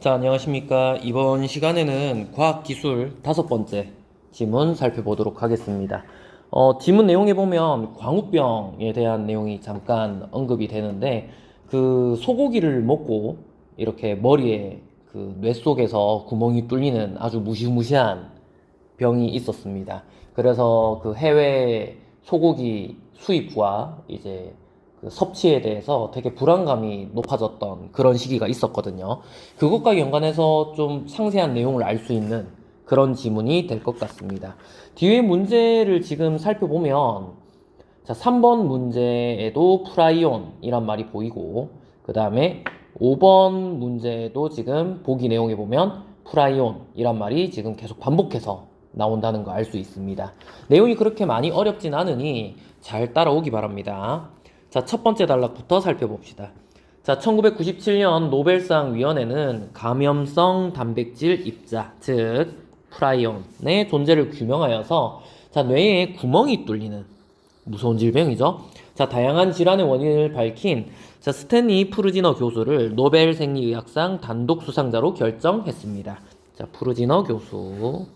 자, 안녕하십니까. 이번 시간에는 과학기술 다섯 번째 지문 살펴보도록 하겠습니다. 어, 지문 내용에 보면 광우병에 대한 내용이 잠깐 언급이 되는데, 그 소고기를 먹고 이렇게 머리에 그 뇌 속에서 구멍이 뚫리는 아주 무시무시한 병이 있었습니다. 그래서 그 해외 소고기 수입과 이제 그 섭취에 대해서 되게 불안감이 높아졌던 그런 시기가 있었거든요. 그것과 연관해서 좀 상세한 내용을 알 수 있는 그런 지문이 될 것 같습니다. 뒤에 문제를 지금 살펴보면 자, 3번 문제에도 프라이온이란 말이 보이고 그 다음에 5번 문제에도 지금 보기 내용에 보면 프라이온이란 말이 지금 계속 반복해서 나온다는 거 알 수 있습니다. 내용이 그렇게 많이 어렵진 않으니 잘 따라오기 바랍니다. 자, 첫 번째 단락부터 살펴봅시다. 자, 1997년 노벨상 위원회는 감염성 단백질 입자, 즉 프라이온의 존재를 규명하여서 자, 뇌에 구멍이 뚫리는 무서운 질병이죠. 자, 다양한 질환의 원인을 밝힌 자, 스탠리 푸르지너 교수를 노벨 생리의학상 단독 수상자로 결정했습니다. 자, 푸르지너 교수.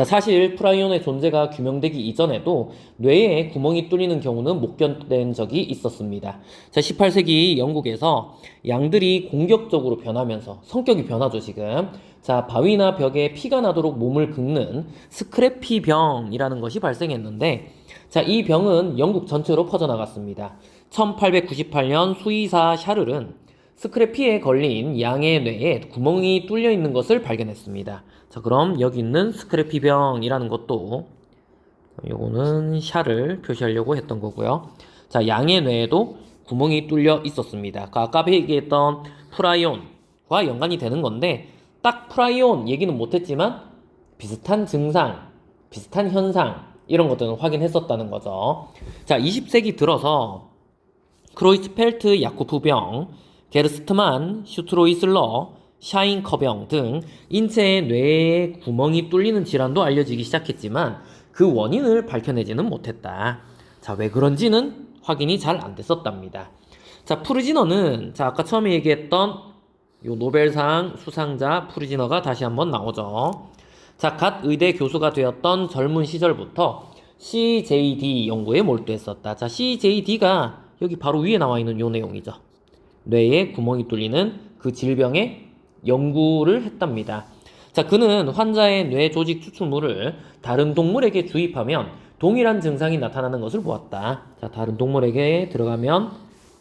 자, 사실 프라이온의 존재가 규명되기 이전에도 뇌에 구멍이 뚫리는 경우는 목견된 적이 있었습니다. 자, 18세기 영국에서 양들이 공격적으로 변하면서 성격이 변하죠, 지금. 자, 바위나 벽에 피가 나도록 몸을 긁는 스크래피 병이라는 것이 발생했는데 자, 이 병은 영국 전체로 퍼져나갔습니다. 1898년 수의사 샤를은 스크래피에 걸린 양의 뇌에 구멍이 뚫려 있는 것을 발견했습니다. 자, 그럼 여기 있는 스크래피 병이라는 것도 요거는 샤를 표시하려고 했던 거고요. 자, 양의 뇌에도 구멍이 뚫려 있었습니다. 그 아까 얘기했던 프라이온과 연관이 되는 건데 딱 프라이온 얘기는 못했지만 비슷한 증상, 비슷한 현상 이런 것들은 확인했었다는 거죠. 자, 20세기 들어서 크로이스펠트 야코프병, 게르스트만, 슈트로이슬러, 샤인 커병 등 인체의 뇌에 구멍이 뚫리는 질환도 알려지기 시작했지만 그 원인을 밝혀내지는 못했다. 자, 왜 그런지는 확인이 잘 안 됐었답니다. 자, 푸르지너는 자, 아까 처음에 얘기했던 요 노벨상 수상자 푸르지너가 다시 한번 나오죠. 자, 갓 의대 교수가 되었던 젊은 시절부터 CJD 연구에 몰두했었다. 자, CJD가 여기 바로 위에 나와 있는 요 내용이죠. 뇌에 구멍이 뚫리는 그 질병의 연구를 했답니다. 자, 그는 환자의 뇌 조직 추출물을 다른 동물에게 주입하면 동일한 증상이 나타나는 것을 보았다. 자, 다른 동물에게 들어가면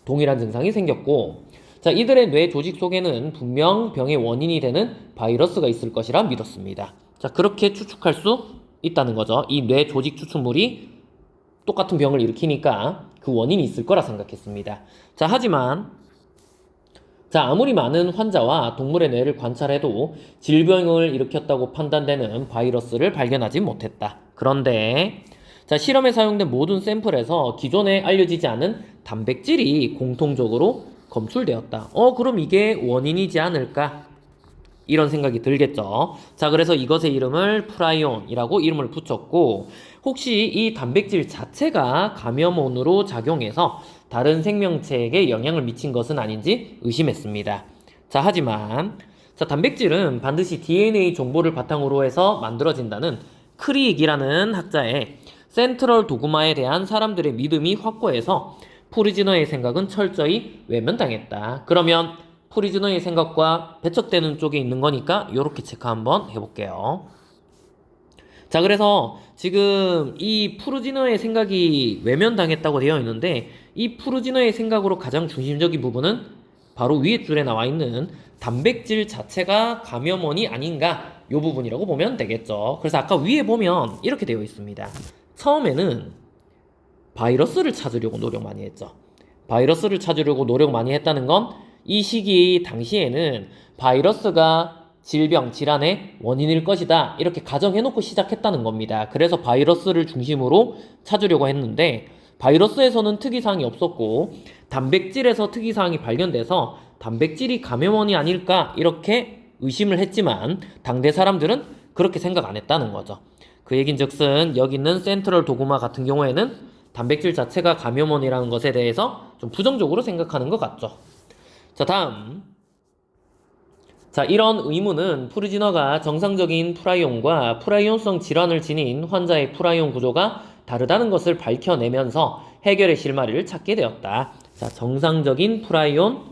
동일한 증상이 생겼고, 자, 이들의 뇌 조직 속에는 분명 병의 원인이 되는 바이러스가 있을 것이라 믿었습니다. 자, 그렇게 추측할 수 있다는 거죠. 이 뇌 조직 추출물이 똑같은 병을 일으키니까 그 원인이 있을 거라 생각했습니다. 자, 하지만 자, 아무리 많은 환자와 동물의 뇌를 관찰해도 질병을 일으켰다고 판단되는 바이러스를 발견하지 못했다. 그런데 자, 실험에 사용된 모든 샘플에서 기존에 알려지지 않은 단백질이 공통적으로 검출되었다. 어, 그럼 이게 원인이지 않을까? 이런 생각이 들겠죠. 자, 그래서 이것의 이름을 프라이온이라고 이름을 붙였고, 혹시 이 단백질 자체가 감염원으로 작용해서 다른 생명체에게 영향을 미친 것은 아닌지 의심했습니다. 자, 하지만, 자, 단백질은 반드시 DNA 정보를 바탕으로 해서 만들어진다는 크릭이라는 학자의 센트럴 도그마에 대한 사람들의 믿음이 확고해서 포리지너의 생각은 철저히 외면당했다. 그러면 포리지너의 생각과 배척되는 쪽에 있는 거니까 이렇게 체크 한번 해볼게요. 자, 그래서 지금 이 푸르지너의 생각이 외면당했다고 되어 있는데 이 푸르지너의 생각으로 가장 중심적인 부분은 바로 위에 줄에 나와 있는 단백질 자체가 감염원이 아닌가 이 부분이라고 보면 되겠죠. 그래서 아까 위에 보면 이렇게 되어 있습니다. 처음에는 바이러스를 찾으려고 노력 많이 했죠. 바이러스를 찾으려고 노력 많이 했다는 건 이 시기 당시에는 바이러스가 질병, 질환의 원인일 것이다. 이렇게 가정해놓고 시작했다는 겁니다. 그래서 바이러스를 중심으로 찾으려고 했는데, 바이러스에서는 특이사항이 없었고, 단백질에서 특이사항이 발견돼서 단백질이 감염원이 아닐까, 이렇게 의심을 했지만, 당대 사람들은 그렇게 생각 안 했다는 거죠. 그 얘긴 즉슨, 여기 있는 센트럴 도구마 같은 경우에는 단백질 자체가 감염원이라는 것에 대해서 좀 부정적으로 생각하는 것 같죠. 자, 다음. 자, 이런 의문은 프루지너가 정상적인 프라이온과 프라이온성 질환을 지닌 환자의 프라이온 구조가 다르다는 것을 밝혀내면서 해결의 실마리를 찾게 되었다. 자, 정상적인 프라이온,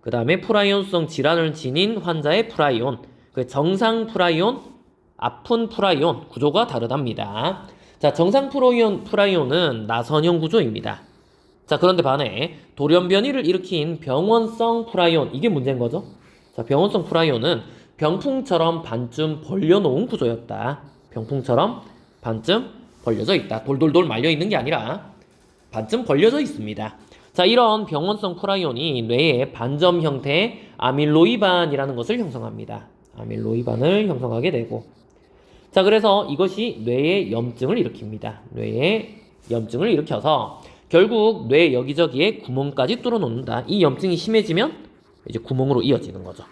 그 다음에 프라이온성 질환을 지닌 환자의 프라이온, 그 정상 프라이온, 아픈 프라이온 구조가 다르답니다. 자, 정상 프로이온, 프라이온은 나선형 구조입니다. 자, 그런데 반해 돌연변이를 일으킨 병원성 프라이온, 이게 문제인 거죠? 자, 병원성 프라이온은 병풍처럼 반쯤 벌려놓은 구조였다. 병풍처럼 반쯤 벌려져 있다. 돌돌돌 말려 있는 게 아니라 반쯤 벌려져 있습니다. 자, 이런 병원성 프라이온이 뇌에 반점 형태의 아밀로이반이라는 것을 형성합니다. 아밀로이반을 형성하게 되고 자, 그래서 이것이 뇌에 염증을 일으킵니다. 뇌에 염증을 일으켜서 결국 뇌 여기저기에 구멍까지 뚫어 놓는다. 이 염증이 심해지면 이제 구멍으로 이어지는 거죠.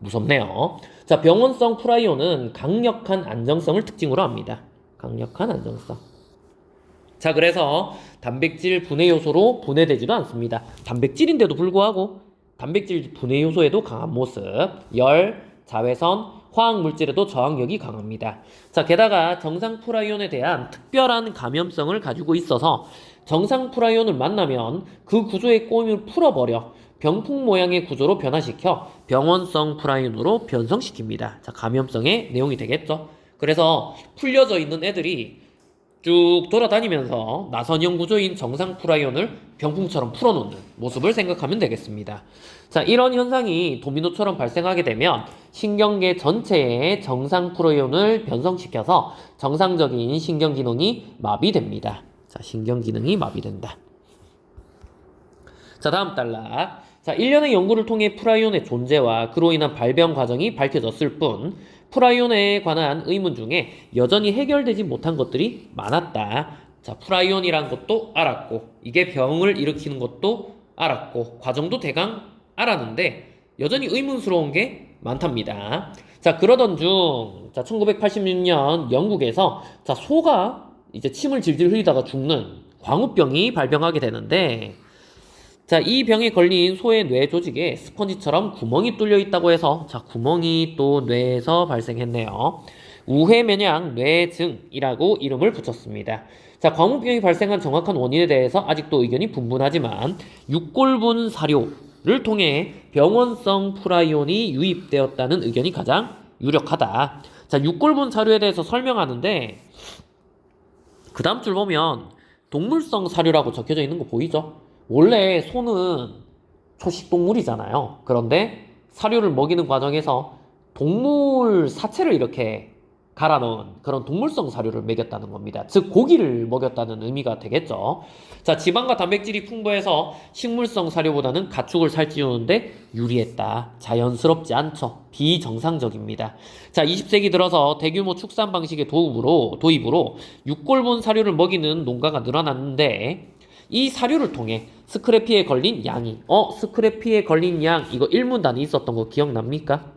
무섭네요. 자, 병원성 프라이온은 강력한 안정성을 특징으로 합니다. 강력한 안정성. 자, 그래서 단백질 분해 요소로 분해되지도 않습니다. 단백질인데도 불구하고 단백질 분해 요소에도 강한 모습, 열, 자외선, 화학 물질에도 저항력이 강합니다. 자, 게다가 정상 프라이온에 대한 특별한 감염성을 가지고 있어서 정상 프라이온을 만나면 그 구조의 꼬임을 풀어버려 병풍 모양의 구조로 변화시켜 병원성 프라이온으로 변성시킵니다. 자, 감염성의 내용이 되겠죠. 그래서 풀려져 있는 애들이 쭉 돌아다니면서 나선형 구조인 정상 프라이온을 병풍처럼 풀어놓는 모습을 생각하면 되겠습니다. 자, 이런 현상이 도미노처럼 발생하게 되면 신경계 전체의 정상 프라이온을 변성시켜서 정상적인 신경 기능이 마비됩니다. 자, 신경 기능이 마비된다. 자, 다음 단락. 자, 1년의 연구를 통해 프라이온의 존재와 그로 인한 발병 과정이 밝혀졌을 뿐, 프라이온에 관한 의문 중에 여전히 해결되지 못한 것들이 많았다. 자, 프라이온이란 것도 알았고, 이게 병을 일으키는 것도 알았고, 과정도 대강 알았는데, 여전히 의문스러운 게 많답니다. 자, 그러던 중, 자, 1986년 영국에서, 자, 소가 이제 침을 질질 흘리다가 죽는 광우병이 발병하게 되는데, 자, 이 병에 걸린 소의 뇌 조직에 스펀지처럼 구멍이 뚫려 있다고 해서 자, 구멍이 또 뇌에서 발생했네요. 우회면양 뇌증이라고 이름을 붙였습니다. 자, 광우병이 발생한 정확한 원인에 대해서 아직도 의견이 분분하지만 육골분 사료를 통해 병원성 프라이온이 유입되었다는 의견이 가장 유력하다. 자, 육골분 사료에 대해서 설명하는데 그 다음 줄 보면 동물성 사료라고 적혀져 있는 거 보이죠? 원래 소는 초식 동물이잖아요. 그런데 사료를 먹이는 과정에서 동물 사체를 이렇게 갈아 넣은 그런 동물성 사료를 먹였다는 겁니다. 즉 고기를 먹였다는 의미가 되겠죠. 자, 지방과 단백질이 풍부해서 식물성 사료보다는 가축을 살찌우는데 유리했다. 자연스럽지 않죠. 비정상적입니다. 자, 20세기 들어서 대규모 축산 방식의 도입으로 도입으로 육골분 사료를 먹이는 농가가 늘어났는데 이 사료를 통해 스크래피에 걸린 양이 어 스크래피에 걸린 양 이거 일문단이 있었던 거 기억납니까?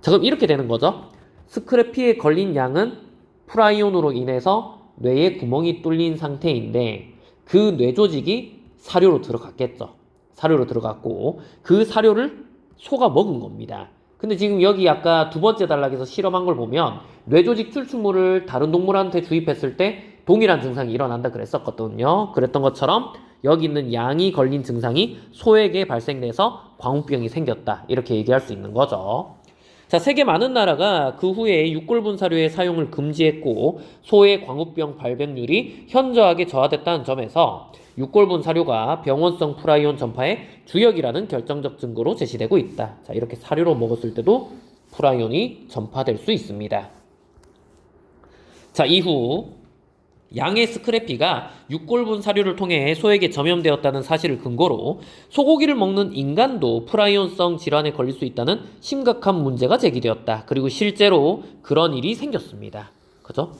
자 그럼 이렇게 되는 거죠. 스크래피에 걸린 양은 프라이온으로 인해서 뇌에 구멍이 뚫린 상태인데 그 뇌 조직이 사료로 들어갔겠죠. 사료로 들어갔고 그 사료를 소가 먹은 겁니다. 근데 지금 여기 아까 두 번째 단락에서 실험한 걸 보면 뇌조직 출출물을 다른 동물한테 주입했을 때 동일한 증상이 일어난다 그랬었거든요. 그랬던 것처럼 여기 있는 양이 걸린 증상이 소에게 발생돼서 광우병이 생겼다. 이렇게 얘기할 수 있는 거죠. 자, 세계 많은 나라가 그 후에 육골분 사료의 사용을 금지했고 소의 광우병 발병률이 현저하게 저하됐다는 점에서 육골분 사료가 병원성 프라이온 전파의 주역이라는 결정적 증거로 제시되고 있다. 자, 이렇게 사료로 먹었을 때도 프라이온이 전파될 수 있습니다. 자, 이후 양의 스크래피가 육골분 사료를 통해 소에게 전염되었다는 사실을 근거로 소고기를 먹는 인간도 프라이온성 질환에 걸릴 수 있다는 심각한 문제가 제기되었다. 그리고 실제로 그런 일이 생겼습니다. 그죠?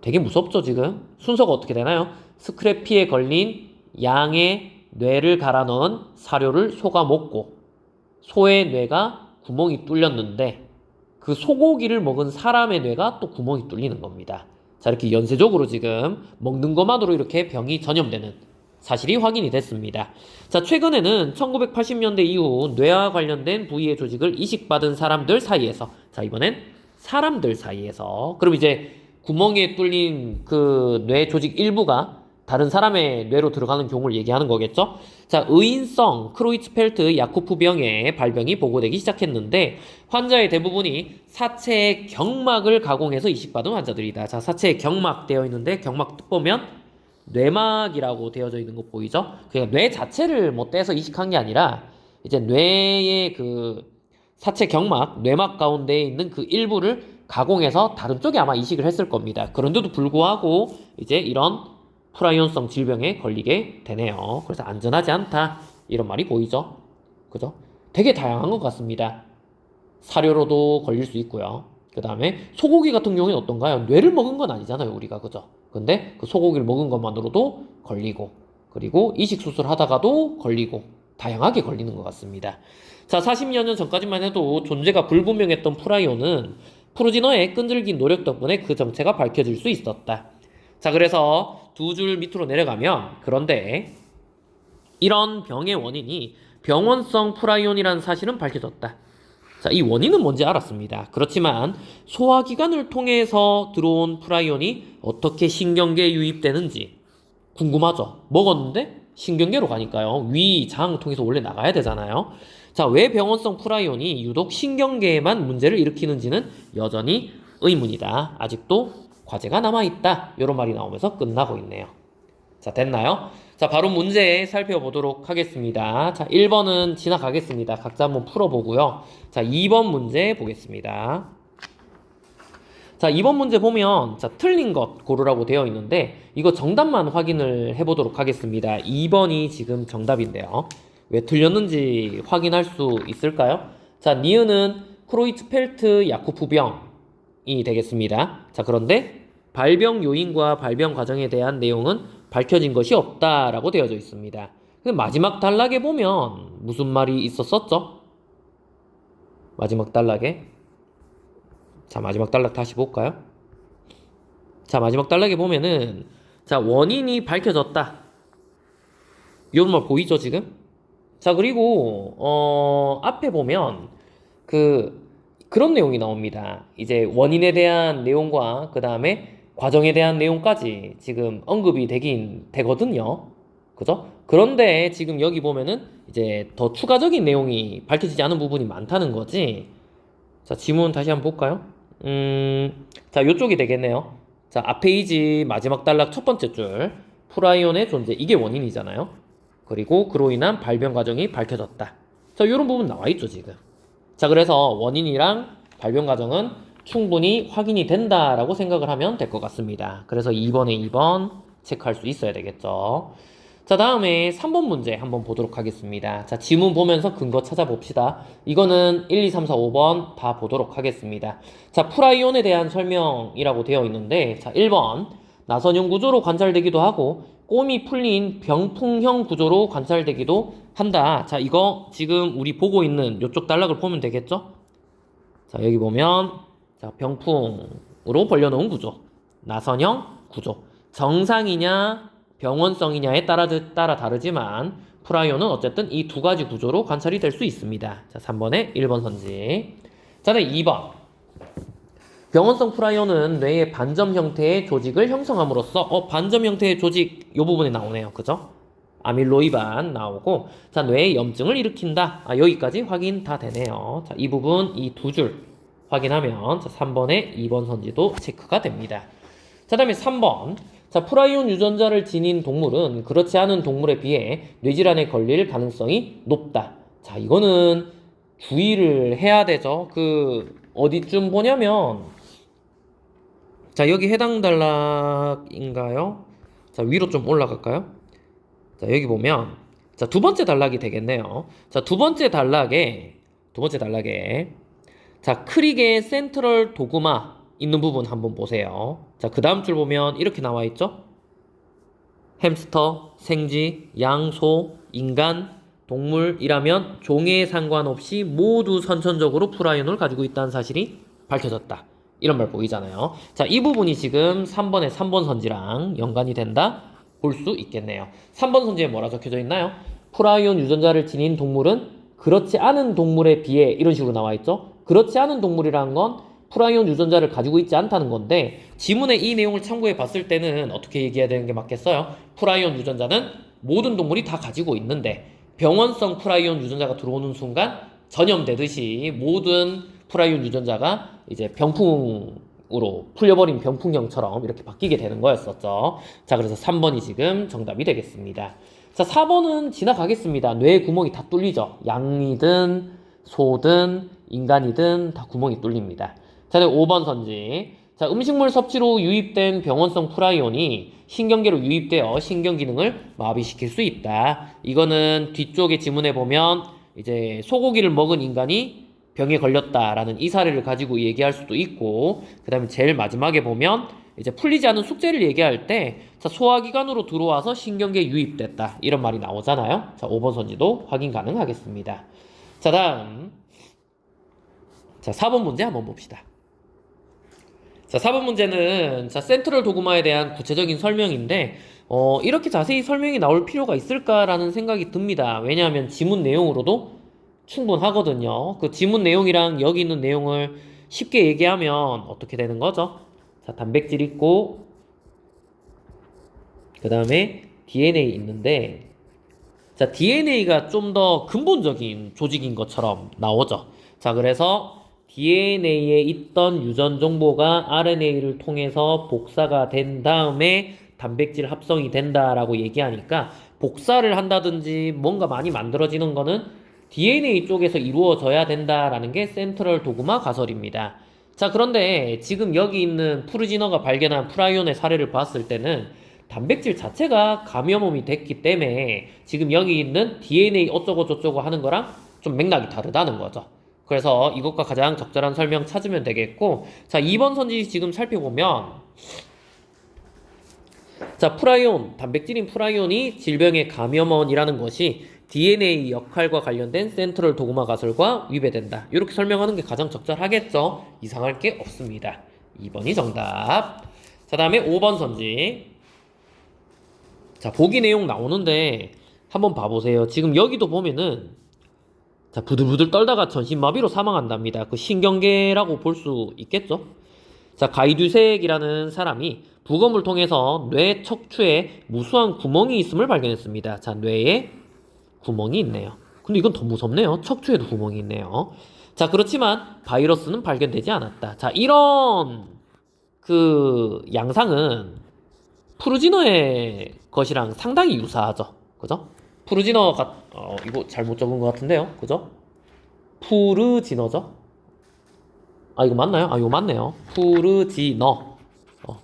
되게 무섭죠, 지금? 순서가 어떻게 되나요? 스크래피에 걸린 양의 뇌를 갈아 넣은 사료를 소가 먹고 소의 뇌가 구멍이 뚫렸는데 그 소고기를 먹은 사람의 뇌가 또 구멍이 뚫리는 겁니다. 자, 이렇게 연쇄적으로 지금 먹는 것만으로 이렇게 병이 전염되는 사실이 확인이 됐습니다. 자, 최근에는 1980년대 이후 뇌와 관련된 부위의 조직을 이식받은 사람들 사이에서 자, 이번엔 사람들 사이에서 그럼 이제 구멍에 뚫린 그 뇌 조직 일부가 다른 사람의 뇌로 들어가는 경우를 얘기하는 거겠죠? 자, 의인성 크로이츠펠트 야코프 병의 발병이 보고되기 시작했는데 환자의 대부분이 사체의 경막을 가공해서 이식받은 환자들이다. 자, 사체에 경막 되어 있는데 경막 뜻 보면 뇌막이라고 되어져 있는 거 보이죠? 그러니까 뇌 자체를 뭐 떼서 이식한 게 아니라 이제 뇌의 그 사체 경막, 뇌막 가운데에 있는 그 일부를 가공해서 다른 쪽에 아마 이식을 했을 겁니다. 그런데도 불구하고 이제 이런 프라이온성 질병에 걸리게 되네요. 그래서 안전하지 않다. 이런 말이 보이죠? 그죠? 되게 다양한 것 같습니다. 사료로도 걸릴 수 있고요. 그 다음에 소고기 같은 경우에는 어떤가요? 뇌를 먹은 건 아니잖아요, 우리가. 그죠? 근데 그 소고기를 먹은 것만으로도 걸리고, 그리고 이식 수술 하다가도 걸리고, 다양하게 걸리는 것 같습니다. 자, 40여 년 전까지만 해도 존재가 불분명했던 프라이온은 프로지너의 끈질긴 노력 덕분에 그 정체가 밝혀질 수 있었다. 자, 그래서 두 줄 밑으로 내려가면, 그런데 이런 병의 원인이 병원성 프라이온이라는 사실은 밝혀졌다. 자, 이 원인은 뭔지 알았습니다. 그렇지만 소화기관을 통해서 들어온 프라이온이 어떻게 신경계에 유입되는지 궁금하죠? 먹었는데 신경계로 가니까요. 위, 장 통해서 원래 나가야 되잖아요. 자, 왜 병원성 프라이온이 유독 신경계에만 문제를 일으키는지는 여전히 의문이다. 아직도 과제가 남아있다. 이런 말이 나오면서 끝나고 있네요. 자, 됐나요? 자, 바로 문제 살펴보도록 하겠습니다. 자, 1번은 지나가겠습니다. 각자 한번 풀어보고요. 자, 2번 문제 보겠습니다. 자, 2번 문제 보면, 자, 틀린 것 고르라고 되어 있는데, 이거 정답만 확인을 해보도록 하겠습니다. 2번이 지금 정답인데요. 왜 틀렸는지 확인할 수 있을까요? 자, 니은은 크로이츠펠트 야쿠프병 이 되겠습니다. 자, 그런데 발병 요인과 발병 과정에 대한 내용은 밝혀진 것이 없다라고 되어져 있습니다. 근데 마지막 단락에 보면 무슨 말이 있었었죠? 마지막 단락에 자 마지막 단락 다시 볼까요? 자 마지막 단락에 보면은 자 원인이 밝혀졌다. 이런 말 보이죠 지금? 자 그리고 어 앞에 보면 그 그런 내용이 나옵니다. 이제 원인에 대한 내용과 그 다음에 과정에 대한 내용까지 지금 언급이 되긴 되거든요. 그죠? 그런데 지금 여기 보면은 이제 더 추가적인 내용이 밝혀지지 않은 부분이 많다는 거지. 자, 지문 다시 한번 볼까요? 음, 자, 요쪽이 되겠네요. 자, 앞 페이지 마지막 단락 첫 번째 줄. 프라이온의 존재. 이게 원인이잖아요. 그리고 그로 인한 발병 과정이 밝혀졌다. 자, 이런 부분 나와 있죠, 지금. 자, 그래서 원인이랑 발병 과정은 충분히 확인이 된다라고 생각을 하면 될 것 같습니다. 그래서 2번에 2번 체크할 수 있어야 되겠죠. 자, 다음에 3번 문제 한번 보도록 하겠습니다. 자, 지문 보면서 근거 찾아봅시다. 이거는 1, 2, 3, 4, 5번 다 보도록 하겠습니다. 자, 프라이온에 대한 설명이라고 되어 있는데, 자, 1번. 나선형 구조로 관찰되기도 하고, 꼼이 풀린 병풍형 구조로 관찰되기도 한다. 자, 이거 지금 우리 보고 있는 이쪽 단락을 보면 되겠죠? 자, 여기 보면, 자, 병풍으로 벌려놓은 구조. 나선형 구조. 정상이냐, 병원성이냐에 따라, 따라 다르지만, 프라이온은 어쨌든 이 두 가지 구조로 관찰이 될 수 있습니다. 자, 3번에 1번 선지. 자, 네, 2번. 병원성 프라이온은 뇌의 반점 형태의 조직을 형성함으로써, 어, 반점 형태의 조직, 요 부분에 나오네요. 그죠? 아밀로이반 나오고, 자, 뇌의 염증을 일으킨다. 아, 여기까지 확인 다 되네요. 자, 이 부분, 이 두 줄 확인하면, 자, 3번에 2번 선지도 체크가 됩니다. 자, 다음에 3번. 자, 프라이온 유전자를 지닌 동물은 그렇지 않은 동물에 비해 뇌질환에 걸릴 가능성이 높다. 자, 이거는 주의를 해야 되죠. 그, 어디쯤 보냐면, 자, 여기 해당 단락인가요? 자, 위로 좀 올라갈까요? 자, 여기 보면, 자, 두 번째 단락이 되겠네요. 자, 두 번째 단락에, 두 번째 단락에, 자, 크릭의 센트럴 도그마 있는 부분 한번 보세요. 자, 그 다음 줄 보면 이렇게 나와 있죠? 햄스터, 생쥐, 양, 소, 인간, 동물이라면 종에 상관없이 모두 선천적으로 프라이온을 가지고 있다는 사실이 밝혀졌다. 이런 말 보이잖아요. 자, 이 부분이 지금 3번의 3번 선지랑 연관이 된다. 볼 수 있겠네요. 3번 선지에 뭐라 적혀져 있나요? 프라이온 유전자를 지닌 동물은 그렇지 않은 동물에 비해 이런 식으로 나와 있죠. 그렇지 않은 동물이라는 건 프라이온 유전자를 가지고 있지 않다는 건데 지문의 이 내용을 참고해 봤을 때는 어떻게 얘기해야 되는 게 맞겠어요? 프라이온 유전자는 모든 동물이 다 가지고 있는데 병원성 프라이온 유전자가 들어오는 순간 전염되듯이 모든 프라이온 유전자가 이제 병풍으로 풀려버린 병풍형처럼 이렇게 바뀌게 되는 거였었죠. 자, 그래서 3번이 지금 정답이 되겠습니다. 자, 4번은 지나가겠습니다. 뇌 구멍이 다 뚫리죠. 양이든 소든 인간이든 다 구멍이 뚫립니다. 자, 네, 5번 선지. 자, 음식물 섭취로 유입된 병원성 프라이온이 신경계로 유입되어 신경 기능을 마비시킬 수 있다. 이거는 뒤쪽에 지문에 보면 이제 소고기를 먹은 인간이 병에 걸렸다라는 이 사례를 가지고 얘기할 수도 있고, 그 다음에 제일 마지막에 보면 이제 풀리지 않은 숙제를 얘기할 때, 자, 소화기관으로 들어와서 신경계에 유입됐다. 이런 말이 나오잖아요. 자, 5번 선지도 확인 가능하겠습니다. 자, 다음. 자, 4번 문제 한번 봅시다. 자, 4번 문제는 자, 센트럴 도그마에 대한 구체적인 설명인데 어, 이렇게 자세히 설명이 나올 필요가 있을까라는 생각이 듭니다. 왜냐하면 지문 내용으로도 충분하거든요. 그 지문 내용이랑 여기 있는 내용을 쉽게 얘기하면 어떻게 되는 거죠? 자, 단백질 있고 그 다음에 DNA 있는데 자, DNA가 좀 더 근본적인 조직인 것처럼 나오죠. 자, 그래서 DNA에 있던 유전 정보가 RNA를 통해서 복사가 된 다음에 단백질 합성이 된다라고 얘기하니까 복사를 한다든지 뭔가 많이 만들어지는 거는 DNA 쪽에서 이루어져야 된다라는 게 센트럴 도그마 가설입니다. 자, 그런데 지금 여기 있는 푸르지너가 발견한 프라이온의 사례를 봤을 때는 단백질 자체가 감염음이 됐기 때문에 지금 여기 있는 DNA 어쩌고 저쩌고 하는 거랑 좀 맥락이 다르다는 거죠. 그래서 이것과 가장 적절한 설명 찾으면 되겠고, 자, 2번 선지 지금 살펴보면, 자, 프라이온, 단백질인 프라이온이 질병의 감염원이라는 것이 DNA 역할과 관련된 센트럴 도그마 가설과 위배된다. 이렇게 설명하는 게 가장 적절하겠죠? 이상할 게 없습니다. 2번이 정답. 자, 다음에 5번 선지. 자, 보기 내용 나오는데 한번 봐보세요. 지금 여기도 보면은 자, 부들부들 떨다가 전신마비로 사망한답니다. 그 신경계라고 볼 수 있겠죠? 자, 가이듀색이라는 사람이 부검을 통해서 뇌 척추에 무수한 구멍이 있음을 발견했습니다. 자, 뇌에 구멍이 있네요. 근데 이건 더 무섭네요. 척추에도 구멍이 있네요. 자, 그렇지만 바이러스는 발견되지 않았다. 자, 이런 그 양상은 푸르지노의 것이랑 상당히 유사하죠. 그죠? 푸르지너가 어, 이거 잘못 적은 것 같은데요. 그죠? 푸르지너죠? 아 이거 맞나요? 아 이거 맞네요. 푸르지너. 어,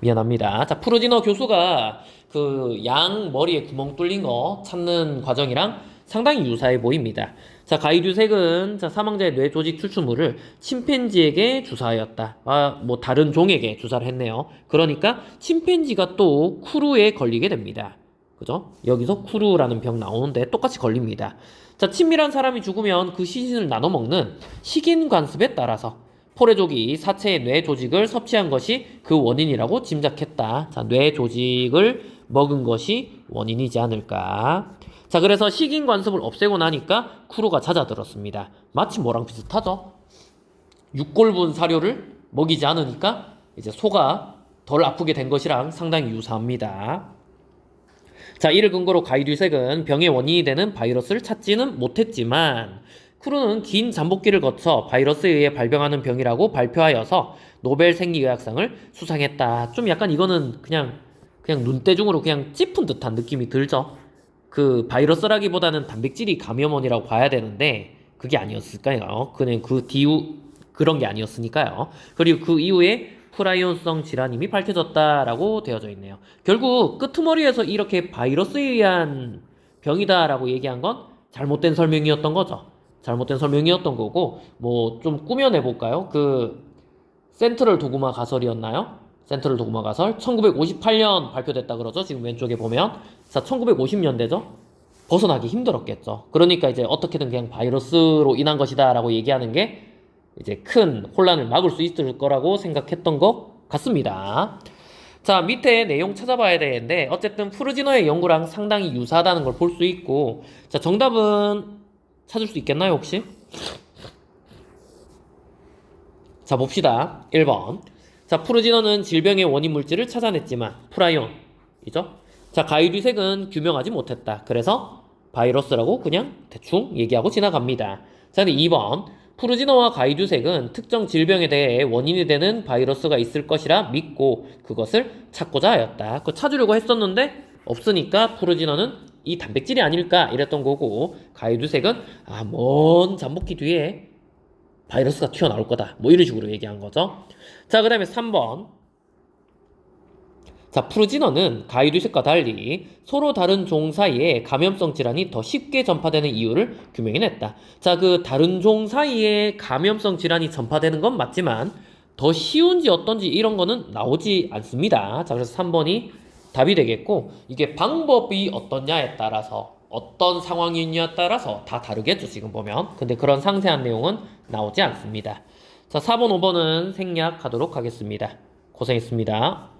미안합니다. 자 푸르지너 교수가 그 양 머리에 구멍 뚫린 거 찾는 과정이랑 상당히 유사해 보입니다. 자 가이듀색은 자 사망자의 뇌 조직 추출물을 침팬지에게 주사하였다. 아 뭐 다른 종에게 주사를 했네요. 그러니까 침팬지가 또 쿠루에 걸리게 됩니다. 그죠? 여기서 쿠루라는 병 나오는데 똑같이 걸립니다. 자, 친밀한 사람이 죽으면 그 시신을 나눠 먹는 식인 관습에 따라서 포레족이 사체의 뇌 조직을 섭취한 것이 그 원인이라고 짐작했다. 자, 뇌 조직을 먹은 것이 원인이지 않을까. 자, 그래서 식인 관습을 없애고 나니까 쿠루가 잦아들었습니다. 마치 뭐랑 비슷하죠? 육골분 사료를 먹이지 않으니까 이제 소가 덜 아프게 된 것이랑 상당히 유사합니다. 자, 이를 근거로 가이류색은 병의 원인이 되는 바이러스를 찾지는 못했지만 크루는 긴 잠복기를 거쳐 바이러스에 의해 발병하는 병이라고 발표하여서 노벨 생리의학상을 수상했다. 좀 약간 이거는 그냥 그냥 눈대중으로 그냥 찝은 듯한 느낌이 들죠. 그 바이러스라기보다는 단백질이 감염원이라고 봐야 되는데 그게 아니었을까요? 그냥 그 뒤후 그런 게 아니었으니까요. 그리고 그 이후에 프라이온성 질환임이 밝혀졌다라고 되어져 있네요. 결국 끄트머리에서 이렇게 바이러스에 의한 병이다라고 얘기한 건 잘못된 설명이었던 거죠. 잘못된 설명이었던 거고 뭐 좀 꾸며내 볼까요? 그 센트럴 도구마 가설이었나요? 센트럴 도구마 가설 1958년 발표됐다 그러죠. 지금 왼쪽에 보면 자 1950년대죠. 벗어나기 힘들었겠죠. 그러니까 이제 어떻게든 그냥 바이러스로 인한 것이다라고 얘기하는 게 이제 큰 혼란을 막을 수 있을 거라고 생각했던 것 같습니다. 자, 밑에 내용 찾아봐야 되는데, 어쨌든 푸르지너의 연구랑 상당히 유사하다는 걸 볼 수 있고, 자, 정답은 찾을 수 있겠나요, 혹시? 자, 봅시다. 1번. 자, 푸르지너는 질병의 원인 물질을 찾아냈지만, 프라이온이죠? 자, 가이류색은 규명하지 못했다. 그래서 바이러스라고 그냥 대충 얘기하고 지나갑니다. 자, 근데 2번. 푸르지너와 가이류색은 특정 질병에 대해 원인이 되는 바이러스가 있을 것이라 믿고 그것을 찾고자 하였다. 그거 찾으려고 했었는데 없으니까 푸르지너는 이 단백질이 아닐까 이랬던 거고 가이류색은 아, 먼 잠복기 뒤에 바이러스가 튀어나올 거다. 뭐 이런 식으로 얘기한 거죠. 자, 그 다음에 3번. 자, 푸르지너는 가이두색과 달리 서로 다른 종 사이에 감염성 질환이 더 쉽게 전파되는 이유를 규명해냈다. 자, 그 다른 종 사이에 감염성 질환이 전파되는 건 맞지만 더 쉬운지 어떤지 이런 거는 나오지 않습니다. 자, 그래서 3번이 답이 되겠고 이게 방법이 어떠냐에 따라서 어떤 상황이냐에 따라서 다 다르겠죠, 지금 보면. 근데 그런 상세한 내용은 나오지 않습니다. 자, 4번, 5번은 생략하도록 하겠습니다. 고생했습니다.